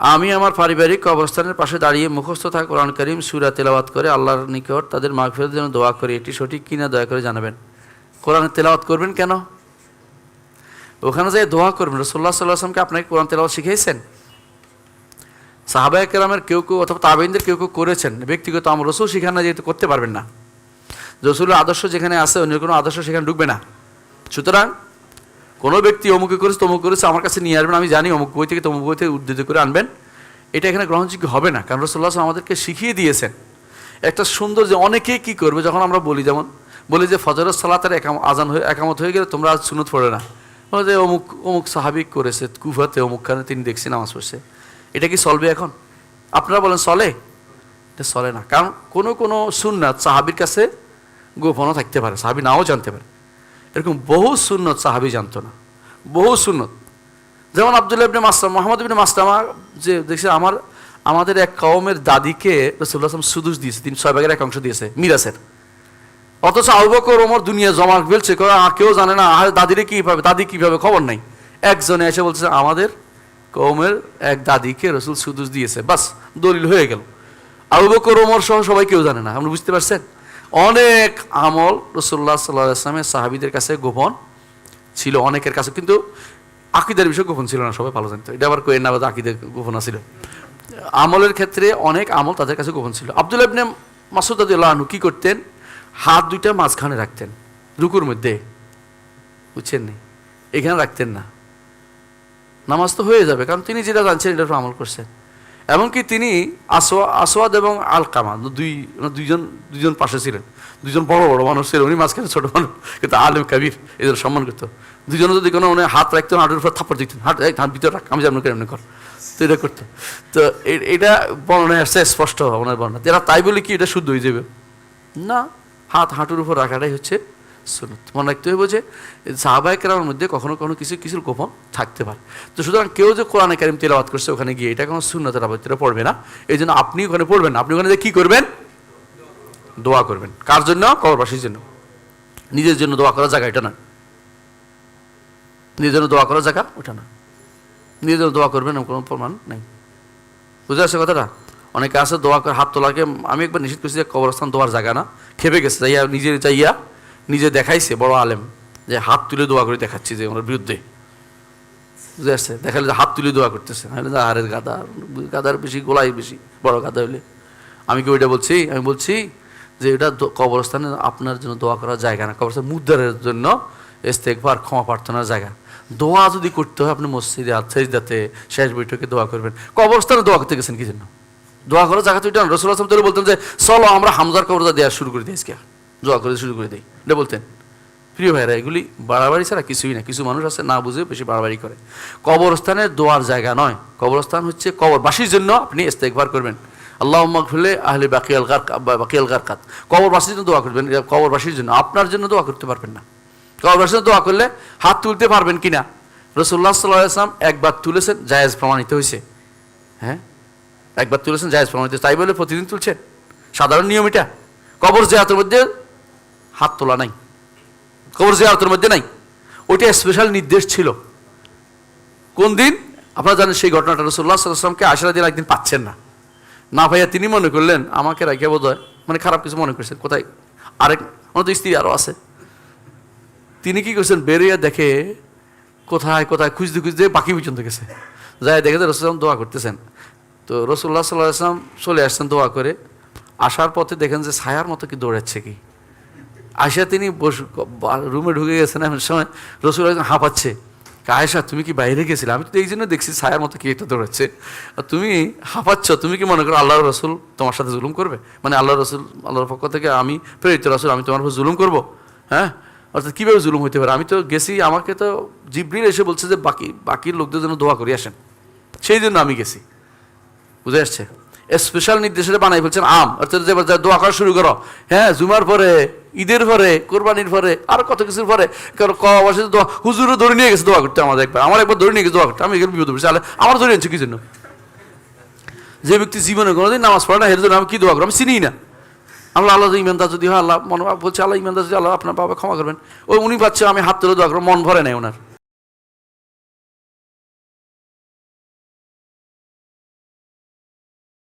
আমি আমার পারিবারিক অবস্থানের পাশে দাঁড়িয়ে মুখস্থ থাকা কোরআন করিম, সুরা তেলাওয়াত করে আল্লাহর নিকট তাদের মাগফিরাতের জন্য দোয়া করি। এটি সঠিক কিনা দয়া করে জানাবেন। কোরআন তেলাওয়াত করবেন কেন? ওখানে যাই দোয়া করবেন রসোল্লা আসলামকে আপনাকে কোরআন তেলাওয়াত শিখিয়েছেন? সাহাবায় কেরামের কেউ কেউ অথবা তাবেইনদের কেউ কেউ করেছেন। ব্যক্তিগত আমার রসুল সেখানে যেহেতু করতে পারবেন না। রসুলের আদর্শ যেখানে আছে অন্য কোনো আদর্শ সেখানে ঢুকবে না। সুতরাং কোনো ব্যক্তি অমুকে করেছে, তমুক করেছে, আমার কাছে নিয়ে আসবেন, আমি জানি অমুক বই থেকে, তমুক বই থেকে উদ্ধৃত করে আনবেন। এটা এখানে গ্রহণযোগ্য হবে না, কারণ রসুল্লাহ আমাদেরকে শিখিয়ে দিয়েছেন। একটা সুন্দর যে অনেকেই কী করবে, যখন আমরা বলি, যেমন বলি যে ফজরের সালাতের আজান হয়ে, একামত হয়ে গেলে তোমরা আজ সুনত পড়ে না। বলে যে অমুক অমুক সাহাবিক করেছে, কুফাতে অমুক অমুকখানে তিনি দেখছি নামাজ পড়ছে। এটা কি চলবে এখন? আপনারা বলেন, চলে? এটা চলে না। কারণ কোনো কোনো সুন্নাত সাহাবির কাছে গোপনও থাকতে পারে, সাহাবি নাও জানতে পারে। এরকম বহু সুন্নত সাহাবি জানতো না। বহু সুন্নত। যেমন আবদুল্লাহ ইবনে মাস্টার মোহাম্মদ ইবনে মাস্টামা যে দেখছে আমার, আমাদের এক কওমের দাদিকে রসুল্লাহ আসলাম সুদুস দিয়েছে, তিনি, ছয় ভাগের এক অংশ দিয়েছে, মিরাসের। অথচ আবকর ওমর দুনিয়া জমা ফেলছে কেউ জানে না, আর দাদিরে কী পাবে দাদি কীভাবে খবর নাই? একজনে এসে বলছে, আমাদের কৌমের এক দাদিকে রসুল সুদুস দিয়েছে। বাস, দলিল হয়ে গেল। আবু বকর, ওমর সহ সবাই কেউ জানে না আপনি বুঝতে পারছেন? অনেক আমল রসুল্লাহ সাল্লাহ আসলামের সাহাবিদের কাছে গোপন। ছিল অনেকের কাছে, কিন্তু আকিদের বিষয় গোপন ছিল না, সবাই ভালো জানতো। এটা আবার কোয়েন নাবাদ আকিদের গোপন ছিল আমলের ক্ষেত্রে অনেক আমল তাদের কাছে গোপন ছিল। আবদুল্লাহ ইবনে মাসুদ আল্লাহ কি করতেন? হাত দুইটা মাঝখানে রাখতেন, রুকুর মধ্যে। বুঝছেন নি? এখানে রাখতেন না। নামাজ তো হয়ে যাবে, কারণ তিনি যেটা জানছেন এটা আমল করছেন। এমনকি তিনি আসোয়া আসোয়াদ এবং আল কামা দুই দুইজন দুইজন পাশে ছিলেন। দুজন বড় বড় মানুষ ছিলেন, উনি মাঝখানে ছোট মানুষ, কিন্তু আলেম কাবির এদের সম্মান করতো। দুজনে যদি কোনো উনি হাত রাখতেন, হাঁটুর উপর থাপ্পড় দিতেন, হাট, এই হাত ভিতরে রাখ, আমি যেমন করে এমনি কর। তো এটা করতো। তো এটা বর্ণনায় আসছে স্পষ্ট ওনার বর্ণনা। এরা তাই বলে কি এটা শুদ্ধ হয়ে যাবে? না, হাত, হাঁটুর উপর রাখাটাই হচ্ছে সুনত মনে রাখতে হবে যে সাহাবাই কেরামের মধ্যে কখনো কখনো কিছু কিছুর গোপন থাকতে পারে। তো সুতরাং কেউ যে কোরআনে কারিম তেলাওয়াত করছে ওখানে গিয়ে এটা কোনো শূন্যতের আবৃত্তিটা পড়বে না। এই জন্য আপনি ওখানে পড়বেন আপনি ওখানে কী করবেন? দোয়া করবেন। কার জন্য? কবরবাসীর জন্য। নিজের জন্য দোয়া করার জায়গা এটা না নিজের জন্য দোয়া করার জায়গা ওটা না নিজের জন্য দোয়া করবেন কোনো প্রমাণ নেই। বুঝতে পারছে কথাটা? অনেকে আছে দোয়া করে হাত তোলাকে আমি একবার নিষেধ করছি যে কবরস্থান দোয়ার জায়গা না। খেপে গেছে, যাইয়া নিজে চাইয়া নিজে দেখাইছে, বড় আলেম, যে হাত তুলে দোয়া করে দেখাচ্ছি যে ওনার বিরুদ্ধে। বুঝতে আসছে? দেখালে যে হাত তুলে দোয়া করতেছে আরে গাদা, গাদার বেশি, গোলাই বেশি, বড় গাদা হইলে। আমি কি ওইটা বলছি? আমি বলছি যে এটা কবরস্থানে আপনার জন্য দোয়া করার জায়গা না। কবরস্থান মুদ্রারের জন্য ইস্তেকবার ক্ষমা প্রার্থনার জায়গা। দোয়া যদি করতে হয়, আপনি মসজিদে আত্মাইদাতে শেষ বৈঠকে দোয়া করবেন। কবরস্থানে দোয়া করতে গেছেন কি জন্য? দোয়া করার জায়গা তো এটা রসুল আসলাম বলতেন যে, চলো, আমরা হামজার কবরটা দেওয়া শুরু করে আজকে। দোয়া করে শুরু করে দেয় এটা বলতেন, প্রিয় ভাইরা এগুলি বাড়াবাড়ি ছাড়া কিছুই না। কিছু মানুষ আছে না বুঝে বেশি বাড়াবাড়ি করে। কবরস্থানে দোয়ার জায়গা নয়। কবরস্থান হচ্ছে কবরবাসীর জন্য আপনি ইস্তেকবার করবেন। আল্লাহ ফেলে আহলে বাকিয়াল গার বাকিয়াল গারকাত। কবরবাসীর জন্য দোয়া করবেন কবরবাসীর জন্য। আপনার জন্য দোয়া করতে পারবেন না। কবরবাসীর জন্য দোয়া করলে হাত তুলতে পারবেন কিনা রসুল্লাহ সাল্লাহ আসলাম একবার তুলেছেন, জায়েজ প্রমাণিত হয়েছে। হ্যাঁ? একবার তুলেছেন, জায়েজ প্রমাণিত তাই বলে প্রতিদিন তুলছেন? সাধারণ নিয়ম এটা। কবর জেয়াতের মধ্যে হাত তোলা নাই, কবর জিয়ারতের মধ্যে নাই। ওইটা স্পেশাল নির্দেশ ছিল। কোন দিন? আপনারা জানেন সেই ঘটনাটা রসুল্লাহ সাল্লামকে আশরা দিন একদিন পাচ্ছেন না। না ভাইয়া, তিনি মনে করলেন, আমাকে রাখিয়া বোধ মানে খারাপ কিছু মনে করছেন, কোথায়? আরেক আমার তো স্ত্রী আরও আছে। তিনি কি করছেন? বেরিয়ে দেখে কোথায় কোথায়, খুঁজতে খুঁজতে বাকি পর্যন্ত গেছে। যাই দেখে রসুলাম দোয়া করতেছেন। তো রসুল্লাহ সাল্লাহ আসলাম চলে আসছেন দোয়া করে। আসার পথে দেখেন যে ছায়ার মতো কি দৌড়াচ্ছে কি। আয়সা তিনি বস- রুমে ঢুকে গেছেন, এমন সময় রসুল একজন হাঁপাচ্ছে। আয়সা তুমি কি বাইরে গেছিলে? আমি তো এই জন্য দেখছি ছায়ার মতো কি এটা দৌড়াচ্ছে। আর তুমি হাঁপাচ্ছ, তুমি কি মনে করো আল্লাহ রসুল তোমার সাথে জুলুম করবে? মানে আল্লাহ রসুল, আল্লাহর পক্ষ থেকে আমি প্রেরিত রসুল, আমি তোমার উপর জুলুম করব? হ্যাঁ? অর্থাৎ কীভাবে জুলুম হইতে পারে? আমি তো গেছি, আমাকে তো জিব্রিল এসে বলছে যে বাকি বাকির লোকদের জন্য দোয়া করি, আসেন। সেই জন্য আমি গেছি। বুঝে আসছে? স্পেশাল নির্দেশে বানাই বলছেন আম। অর্থাৎ দোয়া করা শুরু করো। হ্যাঁ জুমার পরে, ঈদের পরে, কোরবানির পরে, আর কত কিছুর পরে। কারণ কবাসে দোয়া, হুজুরও ধরে নিয়ে গেছে দোয়া করতে আমাদের একবার। আমার একবার ধরে নিয়ে গেছে দোয়া করতে। আমি এগুলো বিপদ পড়ছি। আলে আমার ধরে এনেছি কি জন্য? যে ব্যক্তি জীবনে কোনোদিন নামাজ পড়ে না এর জন্য আমি কি দোয়া করব? আমি চিনি না। আমরা আল্লাহ ইমানদার যদি হয়, আল্লাহ মনে বলছে আল্লাহ ইমানদার যদি আল্লাহ আপনার বাবা ক্ষমা করবেন। ওই উনি পাচ্ছে আমি হাত তুলে দোয়া করব, মন ভরে নেই ওনার।